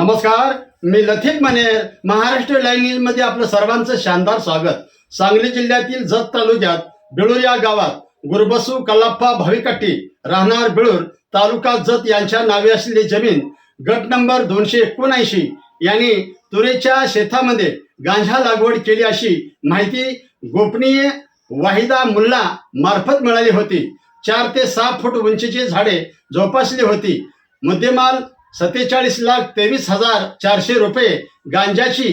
नमस्कार मी लथित मनेर महाराष्ट्र लाईन मध्ये आपलं सर्वांचं शानदार स्वागत. सांगली जिल्ह्यातील जत तालुक्यात बिळूर या गावात गुरबसू कलाप्पा भाविकट्टी राहणार बेळूर तालुका जत यांच्या नावे असलेली जमीन गट नंबर दोनशे एकोणऐंशी यांनी तुरीच्या शेतामध्ये गांजा लागवड केली अशी माहिती गोपनीय वाहिदा मुल्ला मार्फत मिळाली होती. चार ते सहा फूट उंचीची झाडे जोपासली होती. मुद्देमाल सत्तेचाळीस लाख तेवीस हजार चारशे रुपये गांजाची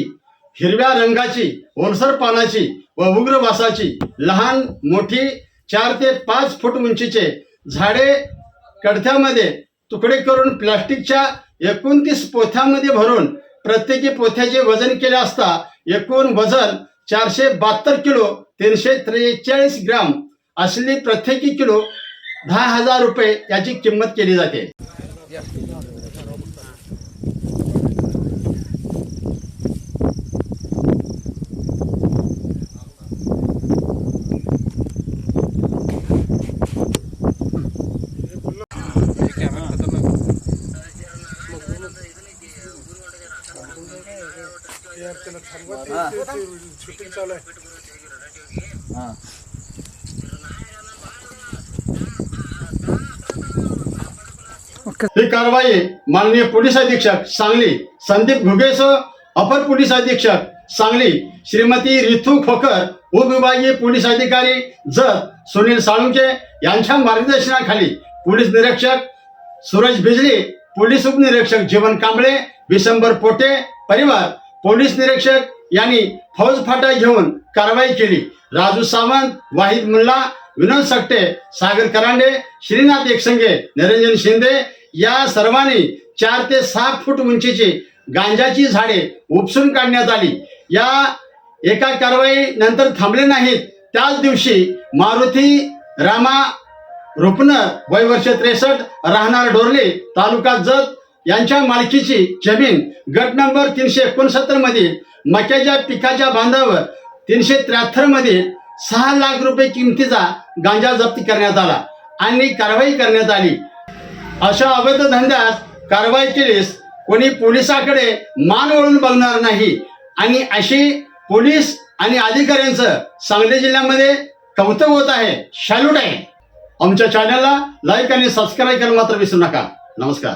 हिरव्या रंगाची ओलसर पानाची व उग्र वासाची लहान मोठी चार ते पाच फूट उंचीचे झाडे कडथ्यामध्ये तुकडे करून प्लास्टिकच्या एकोणतीस पोथ्यामध्ये भरून प्रत्येकी पोथ्याचे वजन केले असता एकूण वजन चारशे बहात्तर किलो तीनशे त्रेचाळीस ग्राम असली प्रत्येकी किलो दहा हजार रुपये याची किंमत केली जाते. ही. कारवाई माननीय पोलीस अधीक्षक सांगली संदीप घुगेसह अपर पोलीस अधीक्षक सांगली श्रीमती रिथू खोकर उपविभागीय पोलीस अधिकारी जत सुनील साळुंके यांच्या मार्गदर्शनाखाली पोलीस निरीक्षक सूरज बिजली पोलीस उपनिरीक्षक जीवन कांबळे विशंबर पोटे परिवार पोलीस निरीक्षक यांनी फौज फाटा घेऊन कारवाई केली. राजू सावंत वाहिद मुल्ला विनोद सकटे सागर करांडे श्रीनाथ एकसंगे निरंजन शिंदे या सर्वांनी चार ते सहा फूट उंचीची गांजाची झाडे उपसून काढण्यात आली. या एका कारवाई नंतर थांबले नाहीत. त्याच दिवशी मारुती रामा रुपनर वय वर्ष त्रेसष्ट राहणार डोरले तालुका जत यांच्या मालकीची जमीन गट नंबर तीनशे एकोणसत्तर मधील मक्याच्या पिकाच्या बांधावर तीनशे त्र्याहत्तर मधील सहा लाख रुपये किमतीचा गांजा जप्त करण्यात आला आणि कारवाई करण्यात आली. अशा अवैध धंद्यास कारवाई केलीस कोणी पोलिसाकडे मान वळून बघणार नाही. आणि अशी पोलीस आणि अधिकाऱ्यांचं सांगली जिल्ह्यामध्ये कौतुक होत आहे. शॅल्यूट आहे. आमच्या चॅनलला लाईक आणि सबस्क्राईब करायला मात्र विसरू नका. नमस्कार.